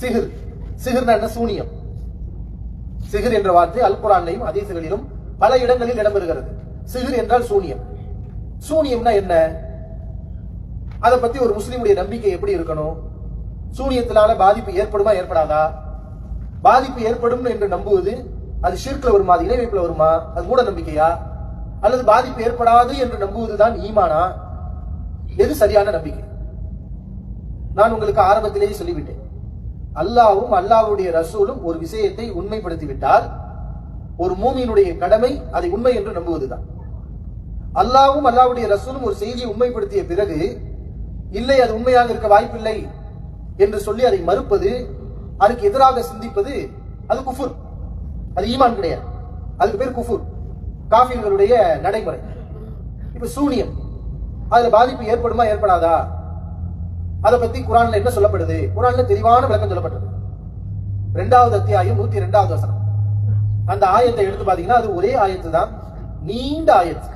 சிகிர் சிகிர்னா என்ன? சூனியம். சிகிர் என்ற வார்த்தை அல் குரான்லையும் அதீசுகளிலும் பல இடங்களில் இடம்பெறுகிறது. சிகிர் என்றால் சூனியம். சூனியம்னா என்ன? அதை பத்தி ஒரு முஸ்லீமுடைய நம்பிக்கை எப்படி இருக்கணும்? சூனியத்தினால பாதிப்பு ஏற்படுமா ஏற்படாதா? பாதிப்பு ஏற்படும் என்று நம்புவது அது ஷிர்க்ல வருமா அது இணைவைப்புல வருமா? அது மூட நம்பிக்கையா? அல்லது பாதிப்பு ஏற்படாது என்று நம்புவதுதான் ஈமானா? எது சரியான நம்பிக்கை? நான் உங்களுக்கு ஆரம்பத்திலேயே சொல்லிவிட்டேன். அல்லாவும் அல்லாஹ்வுடைய ரசூலும் ஒரு விஷயத்தை உண்மைப்படுத்திவிட்டால் ஒரு மூமியினுடைய கடமை அதை உண்மை என்று நம்புவதுதான். அல்லாவும் அல்லாவுடைய ரசூலும் ஒரு செய்தியை உண்மைப்படுத்திய பிறகு இல்லை அது உண்மையாக இருக்க வாய்ப்பில்லை என்று சொல்லி அதை மறுப்பது அதுக்கு எதிராக சிந்திப்பது அது குஃபுர். அது ஈமான் கிடையாது. அதுக்கு பேர் குஃபுர். காஃபியர்களுடைய நடைமுறை. இப்ப சூனியம். அதுல பாதிப்பு ஏற்படுமா ஏற்படாதா? அதை பத்தி குரான்ல என்ன சொல்லப்படுது? குரான்ல தெளிவான விளக்கம் சொல்லப்பட்டது. ரெண்டாவது அத்தியாயம் நூத்தி ரெண்டாவது வசனம். அந்த ஆயத்தை எடுத்து பாத்தீங்கன்னா அது ஒரே ஆயத்து தான். நீண்ட ஆயத்து.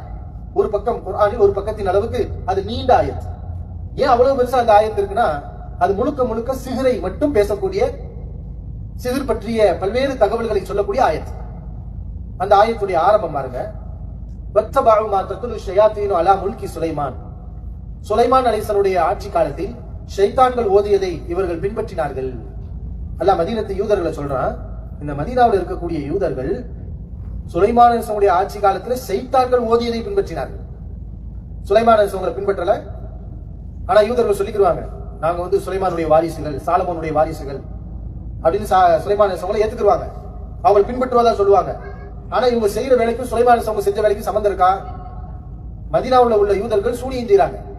ஒரு பக்கம் குர்ஆனில் ஒரு பக்கத்தின் அளவுக்கு அது நீண்ட ஆயத்து. ஏன் அவ்வளவு பெருசா அந்த ஆயத்து இருக்குன்னா அது முழுக்க முழுக்க சிகரை மட்டும் பேசக்கூடிய சிகிர் பற்றிய பல்வேறு தகவல்களை சொல்லக்கூடிய ஆயத்து. அந்த ஆயத்துடைய ஆரம்பம் பாருங்க. வத்தபாவு மா தத்துலு ஷயாத்தீனு அலா முல்கி சுலைமான். சுலைமான் அலிசனுடைய ஆட்சி காலத்தில் ஷைத்தான்கள் ஓதியதை இவர்கள் பின்பற்றினார்கள். அல்ல மதீனத்து யூதர்களை சொல்றான் இந்த மதீனாவில் இருக்கக்கூடிய யூதர்கள் சுலைமான ஆட்சி காலத்தில் செய்தார்கள் ஓதியதை பின்பற்றினார்கள். சுலைமான பின்பற்றல. ஆனா யூதர்கள் சொல்லிக்கிறாங்க நாங்க வந்து சுலைமானுடைய வாரிசுகள் சாலமோனுடைய வாரிசுகள் அப்படின்னு சா- ஏத்துக்குருவாங்க. அவங்க பின்பற்றுவதா சொல்லுவாங்க. ஆனா இவங்க செய்யற வேலைக்கும் சுலைமான செஞ்ச வேலைக்கும் சம்மந்தம் இருக்கா? உள்ள யூதர்கள் சூனியம் செய்யறாங்க.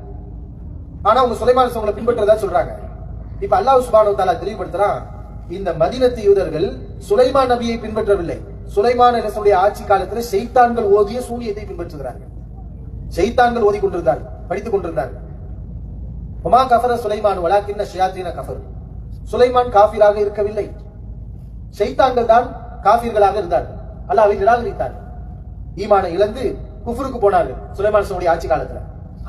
ஆனா அவங்க சுலைமான் அலிசவங்களை பின்பற்றதா சொல்றாங்க. இப்ப அல்லாஹ் சுபானு தாலா தெளிவுபடுத்துறான் இந்த மதினத்து யூதர்கள் சுலைமான் நபியை பின்பற்றவில்லை. சுலைமான் அரசுடைய ஆட்சி காலத்துல செய்தான்கள் ஓதிய சூனியத்தை பின்பற்றுகிறார்கள். செய்தான்கள் ஓதி கொண்டிருந்தார்கள் படித்துக் கொண்டிருந்தார்கள் உமா கஃபர சுலைமான் வலாக்கின்ன ஷியாத்தின கஃபர். சுலைமான் காஃபிராக இருக்கவில்லை. செய்தான்கள் தான் காஃபிர்களாக இருந்தார்கள். அல்லாஹ்வை நிராகரித்தார்கள் ஈமானை இழந்து குஃபருக்கு போனார்கள் சுலைமான் ஆட்சி காலத்துல.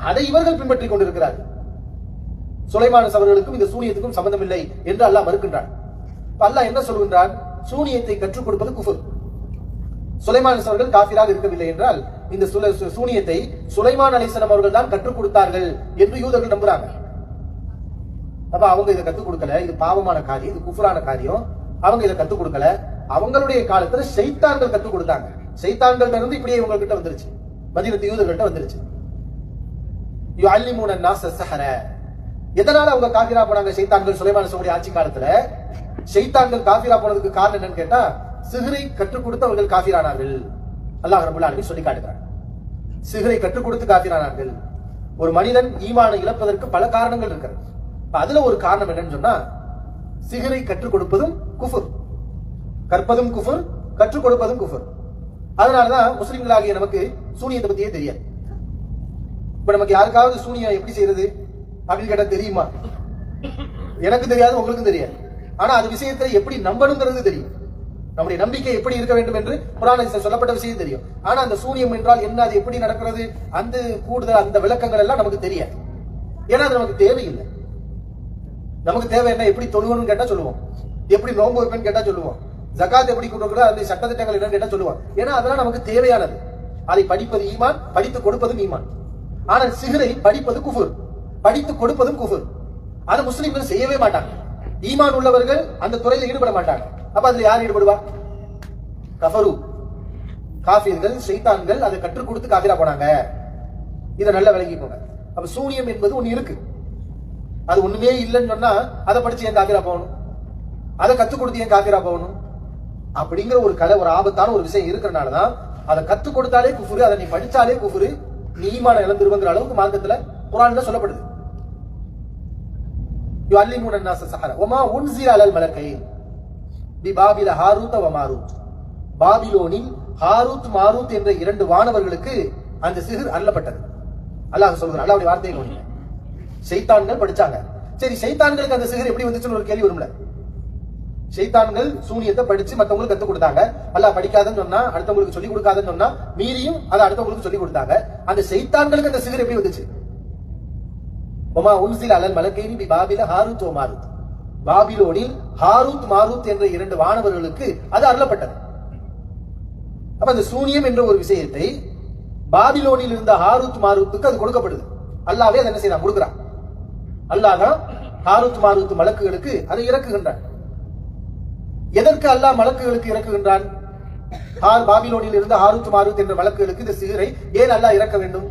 அதை இவர்கள் பின்பற்றிக் கொண்டிருக்கிறார்கள். சுலைமான அவர்களுக்கும் இந்த சூனியத்துக்கும் சம்பந்தம் இல்லை என்று அல்லாஹ் மறுக்கின்றான். அல்லாஹ் என்ன சொல்கின்றான்? சூனியத்தை கற்றுக் கொடுப்பது குஃபுர். சுலைமான அவர்கள் காஃபிராக இருக்கவில்லை என்றால் இந்த சு- சூனியத்தை சுலைமான் அலிசனம் அவர்கள் தான் கற்றுக் கொடுத்தார்கள் என்று யூதர்கள் நம்புறாங்க. அப்ப அவங்க இதை கத்துக் கொடுக்கல. இது பாவமான காரியம் இது குஃபரான காரியம். அவங்க இதை கத்துக் கொடுக்கல. அவங்களுடைய காலத்துல சைத்தான்கள் கத்துக் கொடுத்தாங்க. சைத்தான்கள் இருந்து இப்படியே இவங்க கிட்ட வந்துருச்சு. மதீனத்து யூதர்கள்ட்ட வந்துருச்சு. யுஅல்லிமூன நாச சஹர எதனால அவங்க காஃபிரா போனாங்க ஷைத்தான்கள் சுலைமான சோடி ஆட்சி காலத்துல? ஷைத்தான்கள் காஃபிரா போனதுக்கு காரணம் என்னன்னு கேட்டா சிகரை கற்றுக் கொடுத்து அவர்கள் காஃபிரானார்கள். அல்லாஹ் ரபுல் ஆலமீன் சொல்லி காட்டுகிறார் சிகரை கற்றுக் கொடுத்து காஃபிரானார்கள். ஒரு மனிதன் ஈமானை இழப்பதற்கு பல காரணங்கள் இருக்கிறது. அதுல ஒரு காரணம் என்னன்னு சொன்னா சிகரை கற்றுக் கொடுப்பதும் குஃபுர். கற்பதும் குஃபுர் கற்றுக் கொடுப்பதும் குஃபுர். அதனாலதான் முஸ்லிம்களாகிய நமக்கு சூனியத்தை பத்தியே தெரியாது. இப்ப நமக்கு யாருக்காவது சூனியம் எப்படி செய்யறது? அப்படின்னு கேட்டா தெரியுமா? எனக்கு தெரியாது உங்களுக்கும் தெரியாது. ஆனா அது விஷயத்துல எப்படி நம்பணுங்கிறது தெரியும். நம்முடைய நம்பிக்கை எப்படி இருக்க வேண்டும் என்று புராண சொல்லப்பட்ட விஷயம் தெரியும். ஆனா அந்த சூனியம் என்றால் என்ன அது எப்படி நடக்கிறது? அந்த கூடுதல் அந்த விளக்கங்கள் எல்லாம் நமக்கு தெரியாது. ஏன்னா அது நமக்கு தேவையில்லை. நமக்கு தேவை என்ன எப்படி தொழுவணும்னு கேட்டா சொல்லுவோம். எப்படி நோம்பு வைப்பேன்னு கேட்டா சொல்லுவோம். ஜகாத் எப்படி கொடுக்கறது அந்த சட்டத்திட்டங்கள் என்னன்னு கேட்டா சொல்லுவோம். ஏன்னா அதெல்லாம் நமக்கு தேவையானது. அதை படிப்பது ஈமான் படித்து கொடுப்பதும் ஈமான். ஆனால் சிகரை படிப்பது குஃபுர். படித்து கொடுப்பதும் குஃபுர் அதை முஸ்லிம்கள் செய்யவே மாட்டாங்க. ஈமான் உள்ளவர்கள் அந்த துறையில் ஈடுபட மாட்டாங்க. அப்ப அதுல யார் ஈடுபடுவா? கஃபரு. காஃபிர்கள் சைத்தான்கள் அதை கற்றுக் கொடுத்து காஃபிரா போனாங்க. இதை நல்லா விளங்கிக்கோங்க. அப்ப சூனியம் என்பது ஒண்ணு இருக்கு. அது ஒண்ணுமே இல்லைன்னு சொன்னா அதை படிச்சு ஏன் காஃபிரா போகணும்? அதை கத்துக் கொடுத்து ஏன் காஃபிரா போகணும்? அப்படிங்கிற ஒரு கலை ஒரு ஆபத்தான ஒரு விஷயம் இருக்கிறனாலதான் அதை கத்துக் கொடுத்தாலே குஃபுரு அதை நீ படிச்சாலே குஃபுரு நீ ஈமான இழந்துருவங்கிற அளவுக்கு மார்க்கத்துல குரான்ல சொல்லப்படுது. யுஅல்லிமுன الناس السحر وما انزل على الملكين ببابل هاروت وماروت பாபிலோனில் ஹாரூத் மாரூத் என்ற இரண்டு வானவர்களுக்கு அந்த சிகிர் அருளப்பட்டது அல்லாஹ் சொல்கிறான் அல்லாஹ்வுடைய வார்த்தையை கவனிங்க ஷைத்தான்கள் படிச்சாங்க சரி ஷைத்தான்களுக்கு அந்த சிகிர் எப்படி வந்துச்சுன்னு ஒரு கேள்வி வரும்ல ஷைத்தான்கள் சூனியத்தை படிச்சு மத்தவங்களுக்கு கத்து கொடுத்தாங்க அல்லாஹ் படிக்காதன்னு சொன்னா அடுத்தவங்களுக்கு சொல்லி கொடுக்காதன்னு சொன்னா மீறியும் அதை அடுத்தவங்களுக்கு சொல்லி கொடுத்தாங்க அந்த ஷைத்தான்களுக்கு அந்த சிகர் எப்படி வந்துச்சு ஒமா உன்சில் அலல் மலக்கைனி பி பாபில ஹாருத் ஓ மாருத். பாபிலோனில் ஹாரூத் மாரூத் என்ற இரண்டு வானவர்களுக்கு அது அருளப்பட்டது. அப்ப அந்த சூனியம் என்ற ஒரு விஷயத்தை பாபிலோனில் இருந்த ஹாரூத் மாரூத்துக்கு அது கொடுக்கப்படுது. அல்லாவே அதை என்ன செய்யறான் கொடுக்குறான். அல்லாதான் ஹாரூத் மாரூத் மலக்குகளுக்கு அதை இறக்குகின்றான். எதற்கு அல்லாஹ் மலக்குகளுக்கு இறக்குகின்றான்? ஹார் பாபிலோனில் இருந்த ஹாரூத் மாரூத் என்ற மலக்குகளுக்கு இந்த சிகரை ஏன் அல்லாஹ் இறக்க வேண்டும்?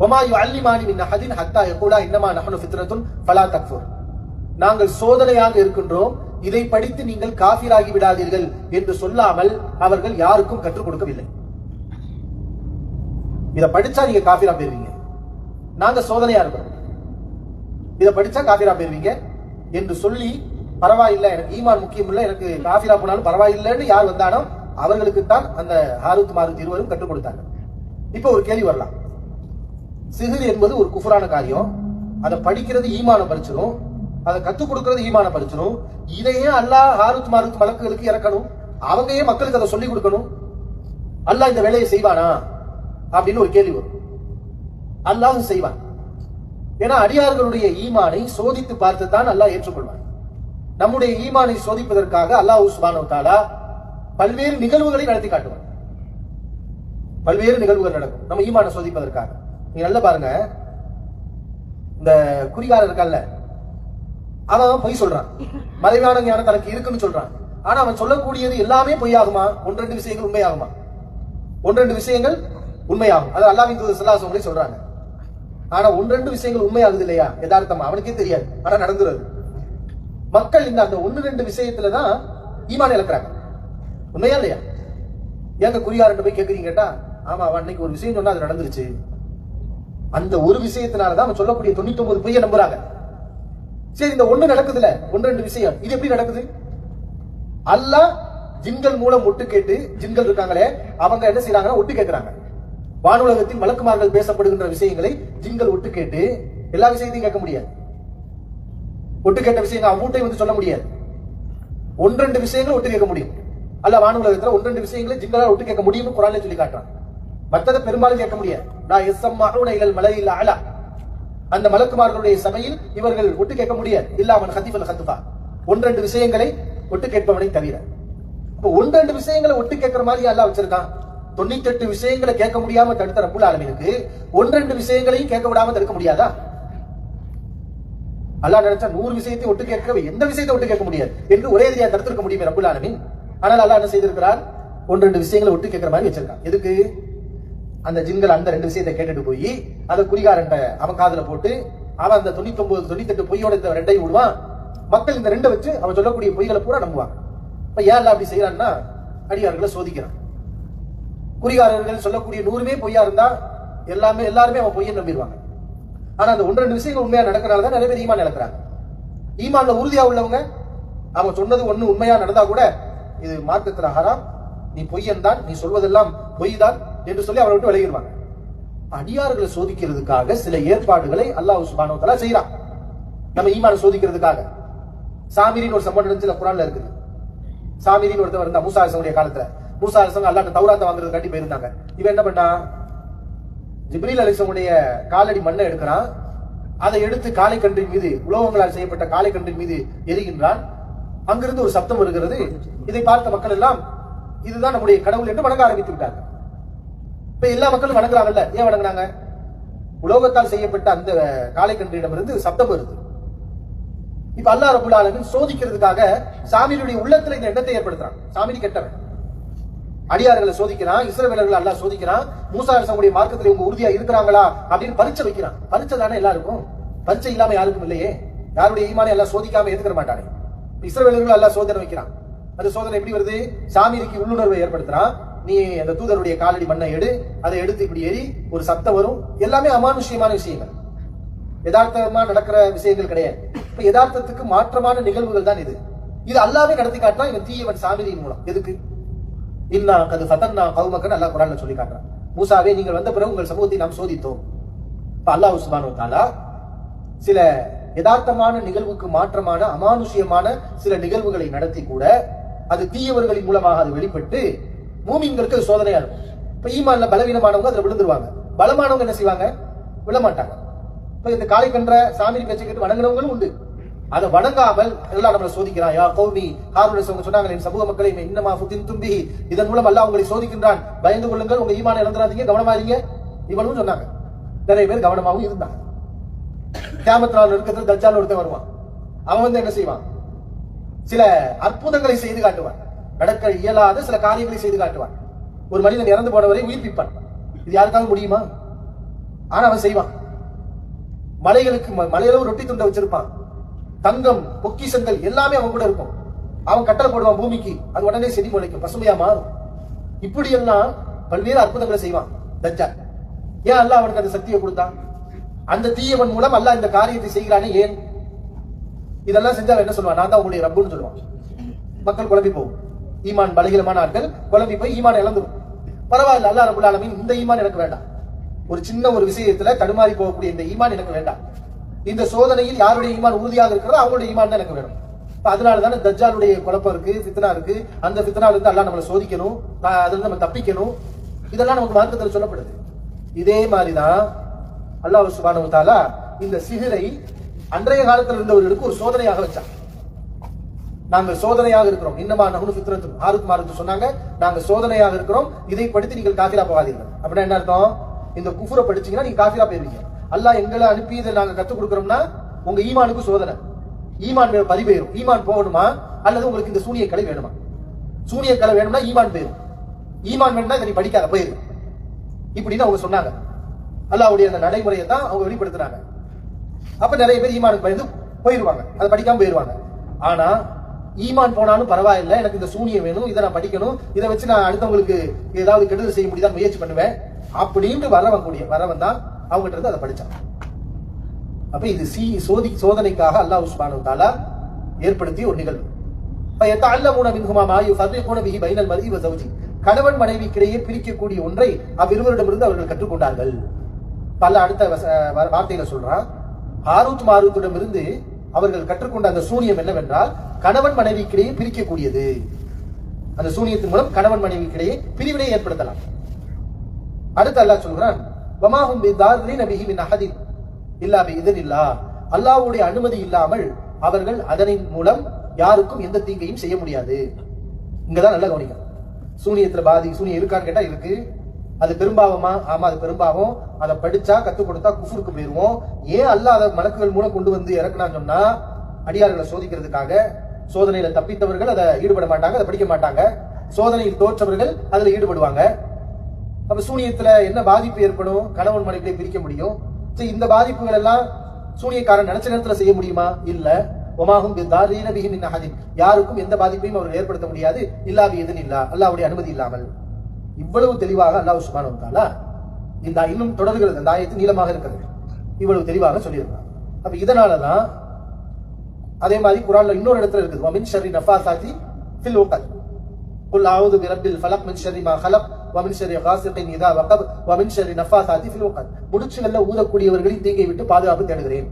வமா யுஅல்லிமானி மின் அஹதின் ஹத்தா யகூலா இன்னமா நஹனு ஃபித்ரத்துன் ஃபலா தக்ஃபுர் நாங்கள் சோதனையாக இருக்கின்றோம் இதை படித்து நீங்கள் காஃபிராகி விடாதீர்கள் என்று சொல்லாமல் அவர்கள் யாருக்கும் கற்றுக் கொடுக்கவில்லை. இதை படிச்சா நீங்க காஃபிரா போயிருவீங்க. நாங்க சோதனையா இருக்கிறோம். இதை படிச்சா காஃபிரா போயிருவீங்க என்று சொல்லி பரவாயில்லை எனக்கு ஈமான் முக்கியம் இல்லை எனக்கு காஃபிரா போனாலும் பரவாயில்லைன்னு யார் வந்தானோ அவர்களுக்கு தான் அந்த ஹாரூத் மாருத் இருவரும் கற்றுக் கொடுத்தாங்க இப்போ ஒரு கேள்வி வரலாம். சிஹிர் என்பது ஒரு குஃபரான காரியம். அதை படிக்கிறது ஈமான பறிச்சிடும் அதை கத்துக் கொடுக்கறது ஈமான பறிச்சிடும் இதையே அல்லாஹ் ஹாருத் மாருத் மலக்குகளுக்கு இறக்கணும். அவங்க ஏன் மக்களுக்கு அதை சொல்லிக் கொடுக்கணும். அல்லாஹ் இந்த வேலையை செய்வானா? அப்படின்னு ஒரு கேள்வி வரும். அல்லாஹ் செய்வான். ஏன்னா அடியார்களுடைய ஈமானை சோதித்து பார்த்து தான் அல்லாஹ் ஏற்றுக்கொள்வான். நம்முடைய ஈமானை சோதிப்பதற்காக அல்லாஹ் சுபானு தாலா பல்வேறு நிகழ்வுகளை நடத்தி காட்டுவான். பல்வேறு நிகழ்வுகள் நடக்கும். நம்ம ஈமானை சோதிப்பதற்காக. நீ நல்லா பாருங்க. இந்த குறிகாரர் இருக்கல்ல அவன் பொய் சொல்றான். மறைவான ஞானம் தனக்கு இருக்குன்னு சொல்றான். ஆனா அவன் சொல்லக்கூடியது எல்லாமே பொய்யாகுமா? ஒன்று ரெண்டு விஷயங்கள் உண்மையாகுமா? ஒன்று ரெண்டு விஷயங்கள் உண்மையாகும். அது அல்லாவின் தூது சல்லாசவங்களே சொல்றாங்க. ஆனா ஒன்று ரெண்டு விஷயங்கள் உண்மையாகுது இல்லையா? யதார்த்தமா அவனுக்கே தெரியாது. ஆனா நடந்துருது. மக்கள் இந்த அந்த ஒன்று ரெண்டு விஷயத்துலதான் ஈமான் இழக்கிறாங்க. உண்மையா இல்லையா? ஏங்க குறியாரன் போய் கேட்குறீங்க கேட்டா ஆமா அவன் அன்னைக்கு ஒரு விஷயம் சொன்னா அது நடந்துருச்சு. அந்த ஒரு விஷயத்தினாலதான் அவன் சொல்லக்கூடிய தொண்ணூத்தி ஒன்பது பொய்ய நம்புறாங்க. சரி இந்த ஒண்ணு நடக்குதுல ஒன்று ரெண்டு விஷயம். இது எப்படி நடக்குது? அல்லாஹ் ஜின்கள் மூலம் ஒட்டு கேட்டு ஜின்கள் இருக்காங்களே அவங்க என்ன செய்யறாங்கன்னா ஒட்டு கேட்கிறாங்க வானுலகத்தின் வழக்குமார்கள் பேசப்படுகின்ற விஷயங்களை ஜின்கள் ஒட்டு கேட்டு எல்லா விஷயத்தையும் கேட்க முடியாது. ஒட்டு கேட்ட விஷயங்கள் அவங்கட்டையும் வந்து சொல்ல முடியாது. ஒன்று ரெண்டு விஷயங்களை ஒட்டு கேட்க முடியும். அல்ல வானுலகத்தில் ஒன்று ரெண்டு விஷயங்களை ஜிங்களால் ஒட்டு கேட்க முடியும்னு குரானே சொல்லி காட்டுறான். மத்ததை பெரும்பாலும் கேட்க முடியாது. நான் எஸ் எம் இலல் மலையில் அலா. அந்த மலக்குமார்களுடைய சபையில் இவர்கள் ஒட்டு கேட்க முடியாது. இல்லாமல் ஹத்திஃபல் ஹத்துபா ஒன்றெண்டு விஷயங்களை ஒட்டு கேட்பவனை தவிர. இப்போ ஒன்றெண்டு விஷயங்களை ஒட்டு கேட்கிற மாதிரி அல்லாஹ் வச்சிருக்கான்? தொண்ணூத்தி எட்டு விஷயங்களை கேட்க முடியாம தடுத்த ரப்புல் ஆலமீனுக்கு ஒன்றெண்டு விஷயங்களையும் கேட்க விடாம தடுக்க முடியாதா? அல்லாஹ் நினைச்சா நூறு விஷயத்தை ஒட்டு கேட்க எந்த விஷயத்தை ஒட்டு கேட்க முடியாது? என்று ஒரே எதிரியா தடுத்திருக்க முடியுமே ரப்புல் ஆலமீன். ஆனால் அல்லா என்ன செய்திருக்கிறார் ஒன்றெண்டு விஷயங்களை ஒட்டு கேட்கிற மாதிரி வச்சிருக்கான். எதுக்கு? அந்த ஜின்கள் அந்த ரெண்டு விஷயத்தை கேட்டுட்டு போய் அதை குறிகாரன்ட்ட அவன் காதுல போட்டு அவன் அந்த தொண்ணூத்தி ஒன்பது தொண்ணூத்தி பொய்யோட இந்த ரெண்டையும் விடுவான். மக்கள் இந்த ரெண்டை வச்சு அவன் சொல்லக்கூடிய பொய்களை பூரா நம்புவாங்க இப்ப ஏன் அப்படி செய்யறான்னா அடியார்களை சோதிக்கிறான். குறிகாரர்கள் சொல்லக்கூடிய நூறுமே பொய்யா இருந்தா எல்லாமே எல்லாருமே அவன் பொய்யை நம்பிடுவாங்க. ஆனா அந்த ஒன்று ரெண்டு விஷயங்கள் உண்மையா நடக்கிறனால தான் நிறைய பேர் ஈமான் இழக்கிறாங்க. ஈமான்ல உறுதியா உள்ளவங்க அவன் சொன்னது ஒண்ணு உண்மையா நடந்தா கூட இது மார்க்கத்துல ஹராம். நீ பொய்யன் தான் நீ சொல்வதெல்லாம் பொய் தான் என்று சொல்லி அவரை விட்டு விலகிடுவாங்க. அடியார்களை சோதிக்கிறதுக்காக சில ஏற்பாடுகளை அல்லாஹ் சுபானோ செய்யறான் நம்ம ஈமான சோதிக்கிறதுக்காக. சாமிரின்னு ஒரு சம்பவம் நடந்துச்சு குரான்ல இருக்குது. சாமிரின்னு ஒருத்தவர் இருந்தா மூசா அரசனுடைய காலத்துல. மூசா அரசன் அல்லாட்ட தௌராத்த வாங்குறது காட்டி போயிருந்தாங்க. இவன் என்ன பண்ணா ஜிப்ரீல் அலிசனுடைய காலடி மண்ணை எடுக்கிறான். அதை எடுத்து காளை கன்றின் மீது உலோகங்களால் செய்யப்பட்ட காளை கன்றின் மீது எரிகின்றான். அங்கிருந்து ஒரு சப்தம் வருகிறது. இதை பார்த்த மக்கள் எல்லாம் இதுதான் நம்முடைய கடவுள் என்று வணங்க ஆரம்பித்து விட்டாங்க இப்ப எல்லா மக்களும் வணங்குறாங்கல்ல. ஏன் வணங்குறாங்க? உலோகத்தால் செய்யப்பட்ட அந்த காளைக்கன்றிடமிருந்து சப்தம் வருது. இப்ப அல்லா ரபுல் ஆலமின் சோதிக்கிறதுக்காக சாமியினுடைய உள்ளத்துல இந்த எண்ணத்தை ஏற்படுத்துறான். சாமி கெட்டவன். அடியார்களை சோதிக்கிறான் இஸ்ரவேலர்களை எல்லாம் சோதிக்கிறான் மூசா அரசனுடைய மார்க்கத்துல இவங்க உறுதியா இருக்கிறாங்களா அப்படின்னு பரிச்சை வைக்கிறான். பரிச்சை தானே எல்லாருக்கும்? பரிச்சை இல்லாம யாருக்கும் இல்லையே. யாருடைய ஈமானை எல்லாம் சோதிக்காம எதுக்கிற மாட்டானே. இஸ்ரவேலர்கள் எல்லாம் சோதனை வைக்கிறான். அந்த சோதனை எப்படி வருது? சாமிக்கு உள்ளுணர்வை ஏற்படுத்துறான். நீ அந்த தூதருடைய காலடி மண்ணை எடு அதை எடுத்து இப்படி எரி ஒரு சத்தம் வரும். எல்லாமே அமானுஷ்யமான விஷயங்கள். யதார்த்தமா நடக்கிற விஷயங்கள் கிடையாது. இப்ப யதார்த்தத்துக்கு மாற்றமான நிகழ்வுகள் தான் இது. இது அல்லாவே நடத்தி காட்டினா இவன் தீயவன் சாமிரியின் மூலம். எதுக்கு? இன்னா கது ஃபதன்னா கவுமக்கன் அல்லா குரான்ல சொல்லி காட்டுறான். மூசாவே நீங்கள் வந்த பிறகு உங்கள் சமூகத்தை நாம் சோதித்தோம். இப்ப அல்லாஹ் சுபானு தாலா சில யதார்த்தமான நிகழ்வுக்கு மாற்றமான அமானுஷ்யமான சில நிகழ்வுகளை நடத்தி கூட அது தீயவர்களின் மூலமாக அது வெளிப்பட்டு மூமிங்களுக்கு அது சோதனையா இருக்கும். இப்ப ஈமான்ல பலவீனமானவங்க அதுல விழுந்துருவாங்க. பலமானவங்க என்ன செய்வாங்க? விழ மாட்டாங்க இப்ப இந்த காலை கன்ற சாமி பேச்சை கேட்டு வணங்கினவங்களும் உண்டு. அதை வணங்காமல் எல்லாம் நம்மளை சோதிக்கிறான். யா கௌமி ஹாரூன் அவங்க சொன்னாங்க என் சமூக மக்களை இன்னமா ஃபுத்தின் தும்பி இதன் மூலம் அல்ல உங்களை சோதிக்கின்றான். பயந்து கொள்ளுங்கள். உங்க ஈமான இழந்துடாதீங்க கவனமா இருங்க இவனும் சொன்னாங்க. நிறைய பேர் கவனமாகவும் இருந்தாங்க. கேமத்ரால் இருக்கிறது தஜ்ஜால் ஒருத்தன் வருவான். அவன் வந்து என்ன செய்வான்? சில அற்புதங்களை செய்து காட்டுவான். நடக்க இயலாத சில காரியங்களை செய்து காட்டுவான். ஒரு மனிதன் இறந்து போனவரை உயிர்ப்பிப்பான். இது யாருக்காவது முடியுமா? ஆனா அவன் செய்வான். மலைகளுக்கு ம- மலையில ரொட்டி துண்டை வச்சிருப்பான். தங்கம் பொக்கிஷங்கள் எல்லாமே அவன் கூட இருக்கும். அவன் கட்டளை போடுவான் பூமிக்கு. அது உடனே செடி முளைக்கும். பசுமையா மாறும். இப்படி எல்லாம் பல்வேறு அற்புதங்களை செய்வான் தஜ்ஜால். ஏன் அல்ல அவனுக்கு அந்த சக்தியை கொடுத்தான்? அந்த தீயவன் மூலம் அல்ல இந்த காரியத்தை செய்கிறானே ஏன்? இதெல்லாம் செஞ்சா என்ன சொல்லுவான்? நான் தான் உங்களுடைய ரப்புன்னு சொல்லுவான். மக்கள் குழம்பி போகும். ஈமான் பலகீனமான ஆட்கள் குழம்பி போய் ஈமான் இழந்துடும் பரவாயில்ல அல்லாஹ் ரபுல் ஆலமின் இந்த ஈமான் எனக்கு வேண்டாம். ஒரு சின்ன ஒரு விஷயத்துல தடுமாறி போகக்கூடிய இந்த ஈமான் எனக்கு வேண்டாம். இந்த சோதனையில் யாருடைய ஈமான் உறுதியாக இருக்கிறதோ அவங்களுடைய ஈமான் தான் எனக்கு வேணும். அதனால தானே தஜ்ஜாலுடைய குழப்பம் இருக்கு ஃபித்னா இருக்கு. அந்த ஃபித்னால இருந்து அல்லாஹ் நம்மளை சோதிக்கணும் அதுல நம்ம தப்பிக்கணும். இதெல்லாம் நமக்கு மார்க்கத்தில் சொல்லப்படுது. இதே மாதிரிதான் அல்லாஹ் சுபானு தாலா இந்த சிகரை அன்றைய காலத்தில் இருந்தவர்களுக்கு ஒரு சோதனையாக வச்சான். நாங்கள் சோதனையாக இருக்கிறோம். இன்னமா நகுனு ஃபித்ரத்தும் ஆறுக்கு மாறுக்கு சொன்னாங்க நாங்கள் சோதனையாக இருக்கிறோம். இதை படித்து நீங்கள் காஃபிரா போகாதீர்கள். அப்படின்னா என்ன அர்த்தம்? இந்த குஃபுரை படிச்சீங்கன்னா நீங்க காஃபிரா போயிருவீங்க. அல்லாஹ் எங்களை அனுப்பி இதை நாங்க கத்துக் கொடுக்குறோம்னா உங்க ஈமானுக்கு சோதனை. ஈமான் மேல பதிவேறும் ஈமான் போகணுமா? அல்லது உங்களுக்கு இந்த சூனிய கலை வேணுமா? சூனிய கலை வேணும்னா ஈமான் போயிரும். ஈமான் வேணும்னா இதை நீ படிக்காத போயிரு. இப்படின்னு அவங்க சொன்னாங்க. அல்லாவுடைய அந்த நடைமுறையை தான் அவங்க வெளிப்படுத்துறாங்க. அப்ப நிறைய பேர் ஈமானுக்கு பயந்து போயிருவாங்க. அதை படிக்காம போயிருவாங்க. ஆனா ஈமான் போனாலும் பரவாயில்ல. எனக்கு இந்த சூனியம் வேணும் இதை நான் படிக்கணும் இதை வச்சு நான் அடுத்தவங்களுக்கு ஏதாவது கெடுதல் செய்ய முடியுதா முயற்சி பண்ணுவேன். அப்படின்ட்டு வரவன் கூடிய வரவன் தான் அவங்ககிட்ட இருந்து அதை படித்தான் அப்ப இது சி சோதி சோதனைக்காக அல்லாஹ் உஸ்மானு தாலா ஏற்படுத்தி ஒரு நிகழ்வு. கணவன் மனைவிக்கிடையே பிரிக்கக்கூடிய ஒன்றை அவ்விருவரிடமிருந்து அவர்கள் கற்றுக்கொண்டார்கள். பல அடுத்த வார்த்தையில சொல்றான். ஹாரூத் மாரூத்திடமிருந்து அவர்கள் கற்றுக்கொண்ட அந்த சூனியம் என்னவென்றால் கணவன் மனைவிக்கிடையே பிரிக்கக்கூடியது. அந்த சூனியத்தின் மூலம் கணவன் மனைவிக்கிடையே பிரிவினை ஏற்படுத்தலாம். அடுத்து அல்லாஹ் சொல்கிறான் வமாஹும் பிதாரின பிஹி மின் அஹதின் இல்லா பிஇذنில்லா அல்லாஹ்வுடைய அனுமதி இல்லாமல் அவர்கள் அதனின் மூலம் யாருக்கும் எந்த தீங்கையும் செய்ய முடியாது. இங்கதான் நல்லா கவனிக்கணும் சூனியத்துல பாதி சூனியம் இருக்கான்னு கேட்டா இருக்கு. அது பெரும்பாவமா ஆமா அது பெரும்பாவம் அதை படிச்சா கத்துக் கொடுத்தா குஃபுருக்கு போயிருவோம். ஏன் அல்லாஹ் அதை மலக்குகள் மூலம் கொண்டு வந்து இறக்குனான்னு சொன்னா அடியார்களை சோதிக்கிறதுக்காக. சோதனையில தப்பித்தவர்கள் அதை ஈடுபட மாட்டாங்க அதை படிக்க மாட்டாங்க. சோதனையில் தோற்றவர்கள் அதுல ஈடுபடுவாங்க. அப்ப சூனியத்துல என்ன பாதிப்பு ஏற்படும்? கணவன் மனைவியை பிரிக்க முடியும். இந்த பாதிப்புகள் எல்லாம் சூனியக்காரன் நினைச்ச நேரத்துல செய்ய முடியுமா? இல்ல. ஒமாகும் யாருக்கும் எந்த பாதிப்பையும் அவர்கள் ஏற்படுத்த முடியாது. இல்லாவி எதுன்னு இல்லா. அல்லாவுடைய அனுமதி இல்லாமல். இவ்வளவு தெளிவாக அல்லாஹ் சுபான் வ இந்த இன்னும் தொடர்கிறது அந்த ஆயத்து நீளமாக இருக்கிறது. இவ்வளவு தெளிவாக சொல்லியிருக்கிறார் அப்ப இதனாலதான் அதே மாதிரி குரான்ல இன்னொரு இடத்துல இருக்குது. வமின் ஷர்ரி நஃபாசாத்தி ஃபில் உக்கத் குல் அவுது பிரப்பில் ஃபலக் மின் ஷரி மா ஹலப் வமின் ஷரி காசிகின் இதா வகப் வமின் ஷர்ரி நஃபாசாத்தி ஃபில் உக்கத் முடிச்சுகள்ல ஊதக்கூடியவர்களின் தீங்கை விட்டு பாதுகாப்பு தேடுகிறேன்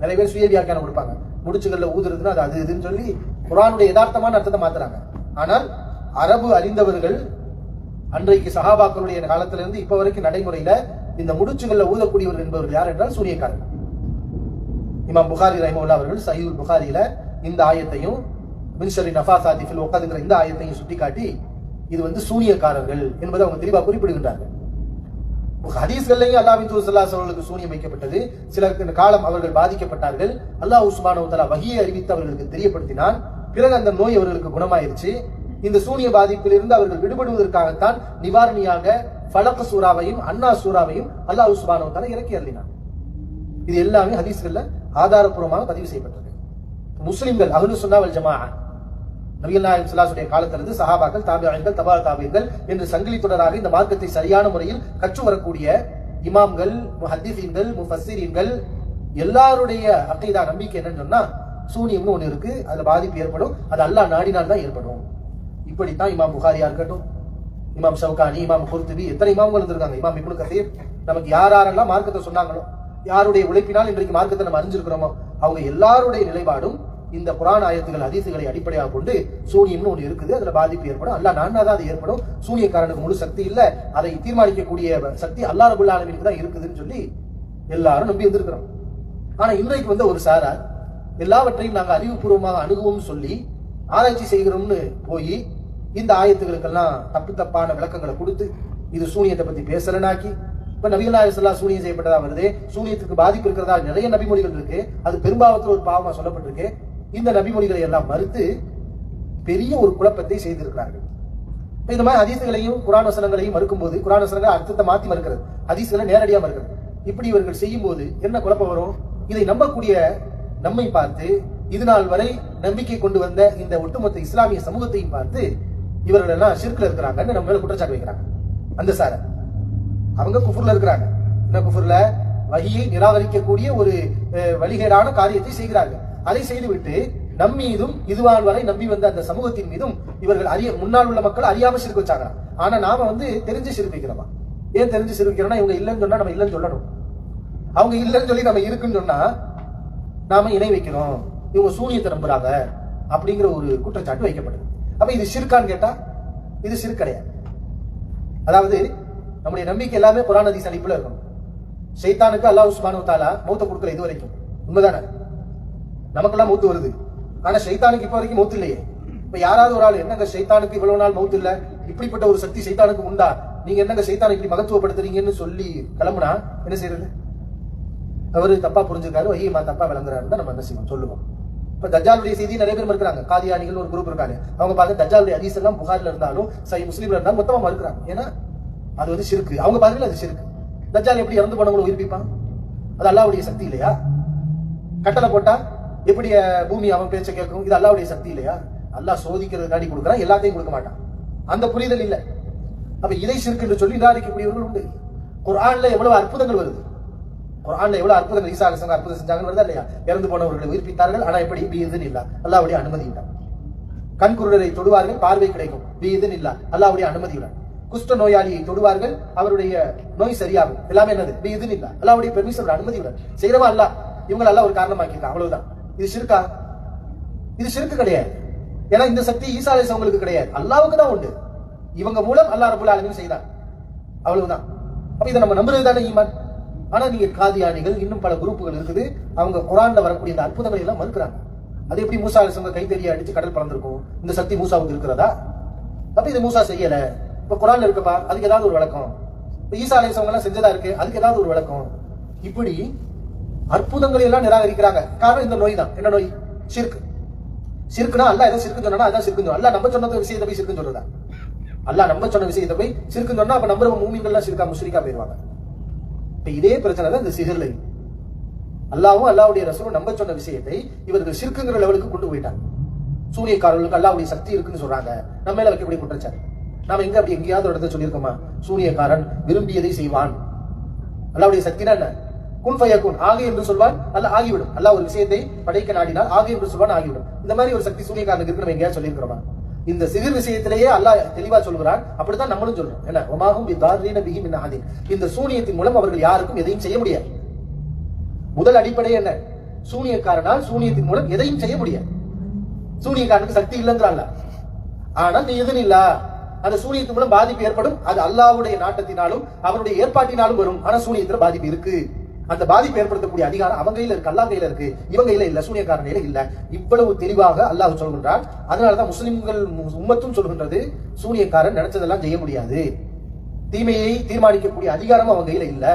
நிறைய பேர் சுய வியாக்கியானம் கொடுப்பாங்க. முடிச்சுகள்ல ஊதுறதுன்னா அது அது இதுன்னு சொல்லி குரானுடைய யதார்த்தமான அர்த்தத்தை மாத்துறாங்க. ஆனால் அரபு அறிந்தவர்கள் அன்றைக்கு சஹாபாக்களுடைய காலத்துல இருந்து இப்ப வரைக்கும் நடைமுறையில இந்த முடிச்சுகள்ல ஊதக்கூடியவர்கள் என்பவர்கள் யார் என்றால் சூரியக்காரர்கள் இமாம் புகாரி ரஹிமவுல்லா அவர்கள் சஹீல் புகாரியில இந்த ஆயத்தையும் மின்ஷரி நஃபாசாதி ஃபில் உக்காதுங்கிற இந்த ஆயத்தையும் சுட்டிக்காட்டி இது வந்து சூரியக்காரர்கள் என்பதை அவங்க தெளிவாக குறிப்பிடுகின்றார்கள். ஹதீஸ்கள்லையும் அல்லாஹ்வின் தூதர் அவர்களுக்கு சூனியம் வைக்கப்பட்டது. சில காலம் அவர்கள் பாதிக்கப்பட்டார்கள். அல்லாஹ் உஸ்மான் வ அறிவித்து அவர்களுக்கு தெரியப்படுத்தினான். பிறகு அந்த நோய் அவர்களுக்கு குணமாயிருச்சு. இந்த சூனிய பாதிப்பிலிருந்து அவர்கள் விடுபடுவதற்காகத்தான் நிவாரணியாக ஃபலக் சூறாவையும் அன்னா சூறாவையும் அல்லாஹ் சுப்ஹானஹு இறக்கி அருளினான் இது எல்லாமே ஹதீஸ்கள்ல ஆதாரப்பூர்வமாக பதிவு செய்யப்பட்டது முஸ்லிம்கள் அகனு சுன்னாவல் ஜமா ஜமாஅ நபிகள் நாயகம் சுல்லாசுடைய காலத்திலிருந்து சஹாபாக்கள் தாபியீன்கள் தபா தாபியீன்கள் என்று சங்கிலி தொடராக இந்த மார்க்கத்தை சரியான முறையில் கற்று வரக்கூடிய இமாம்கள் முஹத்தீஃபீன்கள் முஃபஸ்ஸிரீன்கள் எல்லாருடைய அக்கைதா நம்பிக்கை என்னன்னு சொன்னா சூனியம்னு ஒன்று இருக்கு. அதுல பாதிப்பு ஏற்படும். அது அல்லாஹ் நாடினால் தான் ஏற்படும். இப்படித்தான் இமாம் புகாரியா இருக்கட்டும். இமாம் ஷவுகானி இமாம் குர்துபி எத்தனை இமாம்கள் இருந்திருக்காங்க? இமாம் இப்னு கசீர் நமக்கு யார் யாரெல்லாம் மார்க்கத்தை சொன்னாங்களோ யாருடைய உழைப்பினால் இன்றைக்கு மார்க்கத்தை நம்ம அறிஞ்சிருக்கிறோமோ அவங்க எல்லாருடைய நிலைப்பாடும் இந்த குரான் ஆயத்துகள் அதிசுகளை அடிப்படையாக கொண்டு சூனியம்னு ஒன்று இருக்குது. அதுல பாதிப்பு ஏற்படும். அல்ல நான் தான் அது ஏற்படும். சூனியக்காரனுக்கு முழு சக்தி இல்ல. அதை தீர்மானிக்கக்கூடிய சக்தி அல்லாஹ் ரபுல் தான் இருக்குதுன்னு சொல்லி எல்லாரும் நம்பி இருந்திருக்கிறோம். ஆனா இன்றைக்கு வந்து ஒரு சாரார் எல்லாவற்றையும் நாங்கள் அறிவுபூர்வமாக அணுகுவோம் சொல்லி ஆராய்ச்சி செய்கிறோம்னு போய் இந்த ஆயத்துகளுக்கெல்லாம் தப்பு தப்பான விளக்கங்களை கொடுத்து இது சூனியத்தை பத்தி பேசலனாக்கி இப்ப நபிகள் சூனியம் செய்யப்பட்டதா வருது சூனியத்துக்கு பாதிப்பு இருக்கிறதா நிறைய நபிமொழிகள் இருக்கு அது பெரும்பாவத்தில் ஒரு பாவமா சொல்லப்பட்டிருக்கு. இந்த நபிமொழிகளை எல்லாம் மறுத்து பெரிய ஒரு குழப்பத்தை செய்திருக்கிறார்கள். இந்த மாதிரி அதிசங்களையும் குரான் வசனங்களையும் மறுக்கும்போது குரான் வசனங்கள் அர்த்தத்தை மாத்தி மறுக்கிறது. அதிசங்களை நேரடியா மறுக்கிறது. இப்படி இவர்கள் செய்யும் போது என்ன குழப்பம் வரும்? இதை நம்பக்கூடிய நம்மை பார்த்து இது நாள் வரை நம்பிக்கை கொண்டு வந்த இந்த ஒட்டுமொத்த இஸ்லாமிய சமூகத்தையும் பார்த்து இவர்கள் எல்லாம் சிற்குல இருக்கிறாங்கன்னு நம்ம மேல குற்றச்சாட்டு வைக்கிறாங்க. அந்த சார. அவங்க குஃபுர்ல இருக்கிறாங்க. என்ன குஃபுர்ல வகையை நிராகரிக்கக்கூடிய ஒரு வழிகேடான காரியத்தை செய்கிறார்கள். அதை செய்துவிட்டு நம் மீதும் இதுவான் வரை நம்பி வந்த அந்த சமூகத்தின் மீதும் இவர்கள் அறிய முன்னால் உள்ள மக்கள் அறியாம சிறுக்கு வச்சாங்க ஆனா நாம வந்து தெரிஞ்சு சிறுப்பிக்கிறோமா ஏன் தெரிஞ்சு சிறுப்பிக்கிறோம்னா இவங்க இல்லைன்னு சொன்னா நம்ம இல்லைன்னு சொல்லணும். அவங்க இல்லைன்னு சொல்லி நம்ம இருக்குன்னு சொன்னா நாம இணை வைக்கிறோம் இவங்க சூனியத்தை நம்புறாங்க அப்படிங்கிற ஒரு குற்றச்சாட்டு வைக்கப்படுது. அப்ப இது சிறுக்கான்னு கேட்டா இது சிறு கிடையாது. அதாவது நம்முடைய நம்பிக்கை எல்லாமே குரான் ஹதீஸ் அடிப்புல இருக்கணும். ஷைத்தானுக்கு அல்லாஹ் உஸ்மானு தாலா மூத்த கொடுக்கல இது வரைக்கும். உண்மைதானே? நமக்கெல்லாம் மூத்து வருது. ஆனா ஷைத்தானுக்கு இப்ப வரைக்கும் மூத்து இல்லையே. இப்ப யாராவது ஒரு ஆள் என்னங்க ஷைத்தானுக்கு இவ்வளவு நாள் மௌத்து இல்ல? இப்படிப்பட்ட ஒரு சக்தி ஷைத்தானுக்கு உண்டா? நீங்க என்னங்க சைத்தானுக்கு இப்படி மகத்துவப்படுத்துறீங்கன்னு சொல்லி கிளம்புனா என்ன செய்யறது அவரு தப்பா புரிஞ்சுக்காரு ஐயமா தப்பா விளங்குறாருன்னு நம்ம என்ன செய்வோம்? சொல்லுவோம். இப்ப தஜாலுடைய செய்தி நிறைய பேர் மறுக்கிறாங்க. காதியானிகள் ஒரு குரூப் இருக்காங்க. அவங்க பாருங்க தஜாலுடைய ஹதீஸ் எல்லாம் புகாரில் இருந்தாலும் சை முஸ்லீம்ல இருந்தாலும் மொத்தமா மறுக்கிறாங்க. ஏன்னா அது வந்து சிறுக்கு அவங்க பாருங்க அது சிறுக்கு தஜால் எப்படி இறந்து போனவங்களை உயிர்ப்பிப்பான்? அது அல்லாவுடைய சக்தி இல்லையா? கட்டளை போட்டா எப்படி பூமி அவன் பேச்ச கேட்கும்? இது அல்லாவுடைய சக்தி இல்லையா? அல்லாஹ் சோதிக்கிறதுக்காண்டி கொடுக்குறான் எல்லாத்தையும் கொடுக்க மாட்டான். அந்த புரிதல் இல்லை. அப்ப இதை சிறுக்கு என்று சொல்லி நிராகரிக்கக்கூடியவர்கள் உண்டு. குர்ஆன்ல எவ்வளவு அற்புதங்கள் வருது. குரான்ல எவ்வளவு அற்புதம் ஈசா அலிசங்க அற்புதம் செஞ்சாங்கன்னு வருதா இல்லையா? இறந்து போனவர்களை உயிர்ப்பித்தார்கள். ஆனா எப்படி? பீதுன்னு இதுன்னு இல்ல. அல்லாவுடைய அனுமதி இல்லை. கண் குருடரை தொடுவார்கள் பார்வை கிடைக்கும். பி இல்ல. அல்லாவுடைய அனுமதி இல்லை. குஷ்ட நோயாளியை தொடுவார்கள் அவருடைய நோய் சரியாகும். எல்லாமே என்னது? பி இதுன்னு இல்ல அல்லாவுடைய பெர்மிஷன் அனுமதி இல்லை. செய்யறவா அல்ல? இவங்க எல்லாம் ஒரு காரணமாக்கியிருக்காங்க அவ்வளவுதான். இது சிறுக்கா இது சிறுக்கு கிடையாது. ஏன்னா இந்த சக்தி ஈசா அலிஸ் அவங்களுக்கு கிடையாது. அல்லாவுக்கு தான் உண்டு. இவங்க மூலம் அல்லாஹ் ரபுல் ஆலமீன் செய்தார் அவ்வளவுதான். அப்ப இதை நம்ம நம்புறது தானே ஈமான்? ஆனா நீங்க காதியானிகள் இன்னும் பல குரூப்புகள் இருக்குது. அவங்க குரான்ல வரக்கூடிய இந்த அற்புதங்களை எல்லாம் மறுக்கிறாங்க. அது எப்படி மூசா அலிசங்க கைத்தறியை அடிச்சு கடல் பறந்திருக்கும்? இந்த சக்தி மூசாவுக்கு இருக்கிறதா? அப்ப இது மூசா செய்யல. இப்ப குரான்ல இருக்குப்பா அதுக்கு ஏதாவது ஒரு விளக்கம். இப்ப ஈசா அலிசவங்க எல்லாம் செஞ்சதா இருக்கு? அதுக்கு ஏதாவது ஒரு விளக்கம். இப்படி அற்புதங்களை எல்லாம் நிராகரிக்கிறாங்க. காரணம் இந்த நோய் தான். என்ன நோய்? ஷிர்க் ஷிர்க்னா அல்ல ஏதோ ஷிர்க்கு சொன்னா அதான் ஷிர்க்கு அல்ல நம்ம சொன்ன விஷயத்தை போய் ஷிர்க்கு சொல்றதா? அல்ல நம்ம சொன்ன விஷயத்தை போய் ஷிர்க்கு சொன்னா அப்ப நம்ம மூமின்கள்லாம் ஷிர்கா முஷ்ரிக்கா போயிருவாங்க. இப்ப இதே பிரச்சனை தான் இந்த சிகர்ல இருக்கு. அல்லாவும் அல்லாவுடைய ரசூலும் நம்ப சொன்ன விஷயத்தை இவர்கள் சிறுக்குங்கிற லெவலுக்கு கொண்டு போயிட்டாங்க. சூரியக்காரர்களுக்கு அல்லாவுடைய சக்தி இருக்குன்னு சொல்றாங்க. நம்ம மேல வைக்கக்கூடிய குற்றச்சாட்டு. நாம எங்க அப்படி எங்கேயாவது ஒரு சொல்லியிருக்கோமா? சூரியக்காரன் விரும்பியதை செய்வான். அல்லாவுடைய சக்தினா என்ன? குன் ஃபயகுன் ஆகு என்று சொல்வான் அல்ல ஆகிவிடும். அல்லாஹ் ஒரு விஷயத்தை படைக்க நாடினால் ஆகு என்று சொல்வான் ஆகிவிடும். இந்த மாதிரி ஒரு சக்தி சூரியக்காரனுக்கு இருக்கு நம்ம எங்கேயாவது சொல்லியிருக்கிறோமா? இந்த சிகிர் விஷயத்திலேயே அல்லாஹ் தெளிவா சொல்கிறான். அப்படித்தான் நம்மளும் சொல்றோம். என்ன? ஒமாகும் பிதாரீன பிஹி மின் ஆதின் இந்த சூனியத்தின் மூலம் அவர்கள் யாருக்கும் எதையும் செய்ய முடியாது. முதல் அடிப்படை என்ன? சூனியக்காரனால் சூனியத்தின் மூலம் எதையும் செய்ய முடியாது. சூனியக்காரனுக்கு சக்தி இல்லைங்கிறான்ல ஆனால் நீ எதுன்னு இல்ல. அந்த சூனியத்தின் மூலம் பாதிப்பு ஏற்படும். அது அல்லாஹ்வுடைய நாட்டத்தினாலும் அவருடைய ஏற்பாட்டினாலும் வரும். ஆனா சூனியத்துல பாதிப்பு இருக்கு. அந்த பாதிப்பு ஏற்படுத்தக்கூடிய அதிகாரம் அவங்க கையில இருக்கு அல்லா கையில இருக்கு. இவங்க கையில இல்ல சூனியக்காரன் கையில இல்ல. இவ்வளவு தெளிவாக அல்லாஹ் சொல்கின்றான். அதனாலதான் முஸ்லிம்கள் உம்மத்தும் சொல்கின்றது சூனியக்காரன் நினைச்சதெல்லாம் செய்ய முடியாது. தீமையை தீர்மானிக்கக்கூடிய அதிகாரம் அவங்க கையில இல்ல.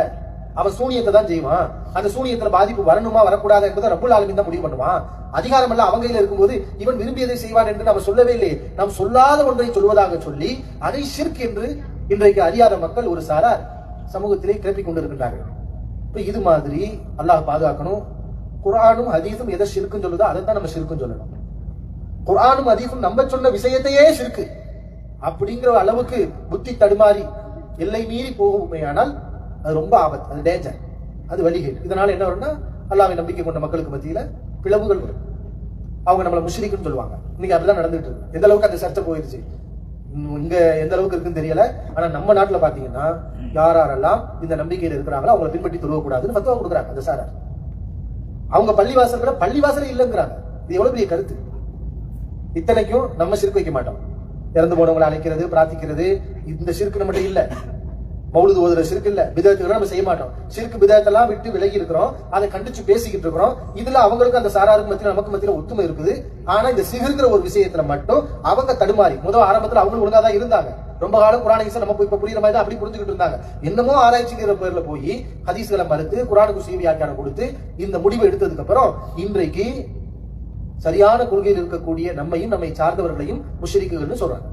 அவன் சூனியத்தை தான் செய்வான். அந்த சூனியத்துல பாதிப்பு வரணுமா வரக்கூடாது என்பதை ரப்புல் ஆலமீன் தான் முடிவு பண்ணுவான். அதிகாரம் எல்லாம் அவங்க கையில இருக்கும்போது இவன் விரும்பியதை செய்வான் என்று நம்ம சொல்லவே இல்லை நாம் சொல்லாத ஒன்றை சொல்வதாக சொல்லி அதை ஷிர்க் என்று இன்றைக்கு அறியாத மக்கள் ஒரு சாரார் சமூகத்திலே கிளப்பிக் கொண்டிருக்கின்றார்கள். இப்போ இது மாதிரி அல்லாஹ் பாதுகாக்கணும். குரானும் ஹதீஸும் எதை ஷிர்க்குன்னு சொல்லுதோ அதை தான் நம்ம ஷிர்க்குன்னு சொல்லணும். குரானும் ஹதீஸும் நம்ம சொன்ன விஷயத்தையே ஷிர்க்கு. அப்படிங்கிற அளவுக்கு புத்தி தடுமாறி எல்லை மீறி போகுமையானால் அது ரொம்ப ஆபத்து அது டேஞ்சர் அது வழிகேடு. இதனால என்ன வரும்னா அல்லாவை நம்பிக்கை கொண்ட மக்களுக்கு மத்தியில பிளவுகள் வரும். அவங்க நம்மளை முஷ்ரிக்குன்னு சொல்லுவாங்க. இன்னைக்கு அப்படிதான் நடந்துட்டு இருக்கு. எந்த அளவுக்கு அந்த சர்ச்சை போயிருச்சு? இங்க எந்த அளவுக்கு இருக்குன்னு தெரியல. ஆனா நம்ம நாட்டுல பாத்தீங்கன்னா யாரெல்லாம் இந்த நம்பிக்கையில இருக்கிறாங்களோ அவங்களை பின்பற்றி தொழுவக்கூடாதுன்னு ஃபத்வா கொடுக்குறாங்க அந்த சாரார். அவங்க பள்ளிவாசல்களை பள்ளிவாசலே இல்லைங்கிறாங்க. இது எவ்வளவு பெரிய கருத்து? இத்தனைக்கும் நம்ம சிறுக்கு வைக்க மாட்டோம். இறந்து போனவங்களை அழைக்கிறது பிரார்த்திக்கிறது இந்த சிறுக்கு நம்மகிட்ட இல்லை. மௌலுது ஓதுற சிறுக்கு இல்ல. விதத்துக்கு நம்ம செய்ய மாட்டோம். சிறுக்கு விதத்தெல்லாம் விட்டு விலகி இருக்கிறோம். அதை கண்டிச்சு பேசிக்கிட்டு இருக்கிறோம். இதுல அவங்களுக்கு அந்த சாராருக்கு மத்தியில நமக்கு மத்தியில ஒத்துமை இருக்குது. ஆனா இந்த சிகிருங்கிற ஒரு விஷயத்துல மட்டும் அவங்க தடுமாறி முதல் ஆரம்பத்துல அவங்க ஒழுங்கா தான் இருந்தாங்க. ரொம்ப காலம் குரானிக்ஸ் நம்ம இப்ப புரியுற மாதிரி தான் அப்படி புரிஞ்சுக்கிட்டு இருந்தாங்க. என்னமோ ஆராய்ச்சிங்கிற பேர்ல போய் ஹதீஸ்களை மறுத்து குரானுக்கு சீவி வியாக்கியானம் கொடுத்து இந்த முடிவை எடுத்ததுக்கு அப்புறம் இன்றைக்கு சரியான கொள்கையில் இருக்கக்கூடிய நம்மையும் நம்மை சார்ந்தவர்களையும் முஷரிக்குகள்னு சொல்றாங்க.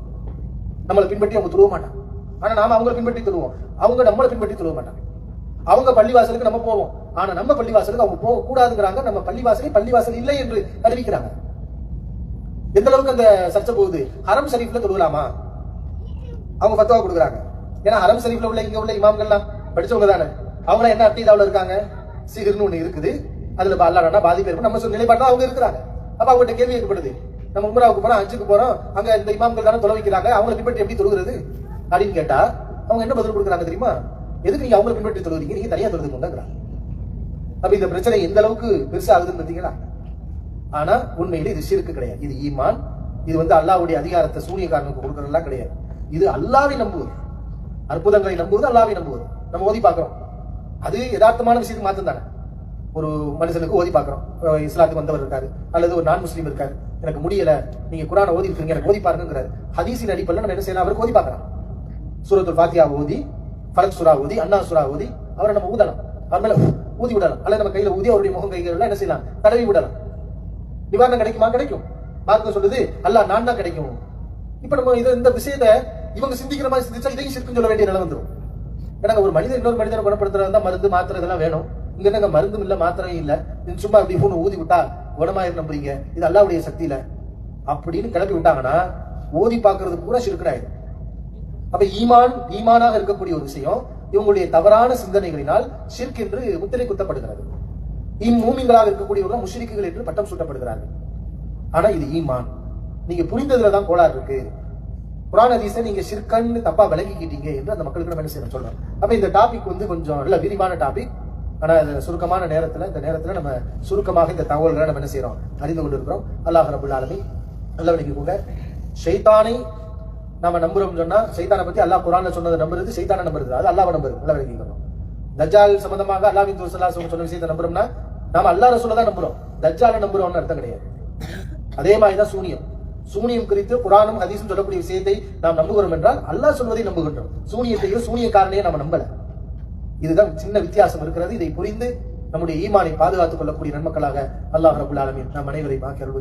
நம்மளை பின்பற்றி அவங்க துருவ மாட்டாங்க. ஆனா நாம அவங்களை பின்பற்றி துருவோம் அவங்க நம்மளை பின்பற்றி துருவ மாட்டாங்க. அவங்க பள்ளிவாசலுக்கு நம்ம போவோம். ஆனா நம்ம பள்ளிவாசலுக்கு அவங்க போக கூடாதுங்கிறாங்க நம்ம பள்ளிவாசலை பள்ளிவாசல் இல்லை என்று அறிவிக்கிறாங்க. எந்த அளவுக்கு அந்த சர்ச்சை போகுது? ஹரம் ஷரீஃப்ல தொழுகலாமா? அவங்க ஃபத்வா கொடுக்குறாங்க. ஏன்னா ஹரம் ஷரீஃப்ல உள்ள இங்க உள்ள இமாம்கள்லாம் படிச்சவங்க தானே. அவங்க என்ன அட்டீதாவில் இருக்காங்க? சிகிர்னு ஒண்ணு இருக்குது. அதுல அல்லாடனா பாதிப்பு இருக்கும் நம்ம சொல்ல அவங்க இருக்கிறாங்க. அப்ப அவங்ககிட்ட கேள்வி ஏற்படுது. நம்ம உமராவுக்கு போறோம் அஞ்சுக்கு போறோம். அங்க இந்த இமாம்கள் தானே தொலை வைக்கிறாங்க. அவங்களை பின்பற்றி எப்படி தொழுகிறது? அப்படின்னு கேட்டா அவங்க என்ன பதில் கொடுக்குறாங்க தெரியுமா? எதுக்கு நீங்க அவங்களை பின்பற்றி தொழுகிறீங்க? நீங்க தனியா தொழுதுக்கோங்கிறாங்க அப்ப இந்த பிரச்சனை எந்த அளவுக்கு பெருசாகுதுன்னு பார்த்தீங்களா? ஆனா உண்மையில இது சிறுக்கு கிடையாது. இது ஈமான். இது வந்து அல்லாவுடைய அதிகாரத்தை சூரியகாரனுக்கு கொடுக்கறதெல்லாம் கிடையாது. இது அல்லாவை நம்புவது. அற்புதங்களை நம்புவது அல்லாவை நம்புவது. நம்ம ஓதி பார்க்கிறோம். அது யதார்த்தமான விஷயத்துக்கு மாத்தம் தானே ஒரு மனுஷனுக்கு ஓதி பார்க்குறோம். இஸ்லாத்துக்கு வந்தவர் இருக்காரு. அல்லது ஒரு நான் முஸ்லீம் இருக்காரு. எனக்கு முடியல. நீங்க குரானை ஓதி இருக்கீங்க எனக்கு ஓதி பாருங்கிறாரு ஹதீசின் அடிப்படையில் நம்ம என்ன செய்யலாம்? அவருக்கு ஓதி பார்க்கலாம். சூரத்துல் ஃபாத்தியா ஓதி ஃபலக் சுரா ஓதி அண்ணா சுரா ஓதி அவரை நம்ம ஊதலாம். அவர் மேல ஊதி விடலாம். அல்லது நம்ம கையில ஊதி அவருடைய முகம் கைகள் என்ன செய்யலாம்? தடவி விடலாம். நிவாரணம் கிடைக்குமா? கிடைக்கும். மார்க்கம் சொல்லுது அல்ல நான் தான் கிடைக்கும். இப்ப நம்ம இது இந்த விஷயத்தை இவங்க சிந்திக்கிற மாதிரி சிந்திச்சா இதையும் சிரிக்கும் சொல்ல வேண்டிய நிலை வந்துடும் ஏன்னா ஒரு மனிதன் இன்னொரு மனிதனை குணப்படுத்துறதா இருந்தா மருந்து மாத்திரை இதெல்லாம் வேணும். இங்க என்னங்க மருந்தும் இல்ல மாத்திரையும் இல்ல. நீ சும்மா இப்படி பூனை ஊதி விட்டா குணமாயிரு நம்புறீங்க. இது அல்லாவுடைய சக்தியில. அப்படின்னு கிளப்பி விட்டாங்கன்னா ஓதி பாக்குறது பூரா சிறுக்கடாயிடும் அப்ப ஈமான் ஈமானாக இருக்கக்கூடிய ஒரு விஷயம் இவங்களுடைய தவறான சிந்தனைகளினால் ஷிர்க் என்று முத்திரை குத்தப்படுகிறது. இம்மூமிங்களாக இருக்கக்கூடியவர்கள் முஷ்ரிக்குகள் என்று பட்டம் சூட்டப்படுகிறார்கள். ஆனா இது ஈமான். நீங்க புரிந்ததுல தான் கோளாறு இருக்கு. குரான் ஹதீஸை நீங்க ஷிர்கன்னு தப்பா விளங்கிக்கிட்டீங்க என்று அந்த மக்களுக்கு நம்ம என்ன செய்யணும் சொல்றோம். அப்ப இந்த டாபிக் வந்து கொஞ்சம் நல்ல விரிவான டாபிக் ஆனா இது சுருக்கமான நேரத்துல இந்த நேரத்துல நம்ம சுருக்கமாக இந்த தகவல்களை நம்ம என்ன செய்யறோம் அறிந்து கொண்டிருக்கிறோம். அல்லாஹ் ரபுல்லாலுமே நல்ல விளங்கிக்கோங்க ஷைத்தானை நம்ம நம்புறோம் சொன்னா சைதானை பத்தி அல்லாஹ் குரான்ல சொன்னதை நம்புறது சைத்தானை நம்புறது. அது அல்லாஹ் நம்புறது. நல்லா விளங்கிக்கணும் தஜால் சம்பந்தமாக அல்லாஹ்வின் துசல்லா சொன்ன விஷயத்தை நம்புறோம்னா நாம அல்லாஹ் ரசூலை தான் நம்புறோம். தஜ்ஜாலை நம்புறோம்னு அர்த்தம் கிடையாது. அதே மாதிரிதான் சூனியம். சூனியம் குறித்து குரானும் ஹதீஸும் சொல்லக்கூடிய விஷயத்தை நாம் நம்புகிறோம் என்றால் அல்லாஹ் சொல்வதை நம்புகின்றோம். சூனியத்தையும் சூனியக்காரனையே நம்ம நம்பல. இதுதான் சின்ன வித்தியாசம் இருக்கிறது. இதை புரிந்து நம்முடைய ஈமானை பாதுகாத்துக் கொள்ளக்கூடிய நன்மக்களாக அல்லாஹ் ரபுல் ஆலமின். நம் அனைவரை பாக்கி அருள்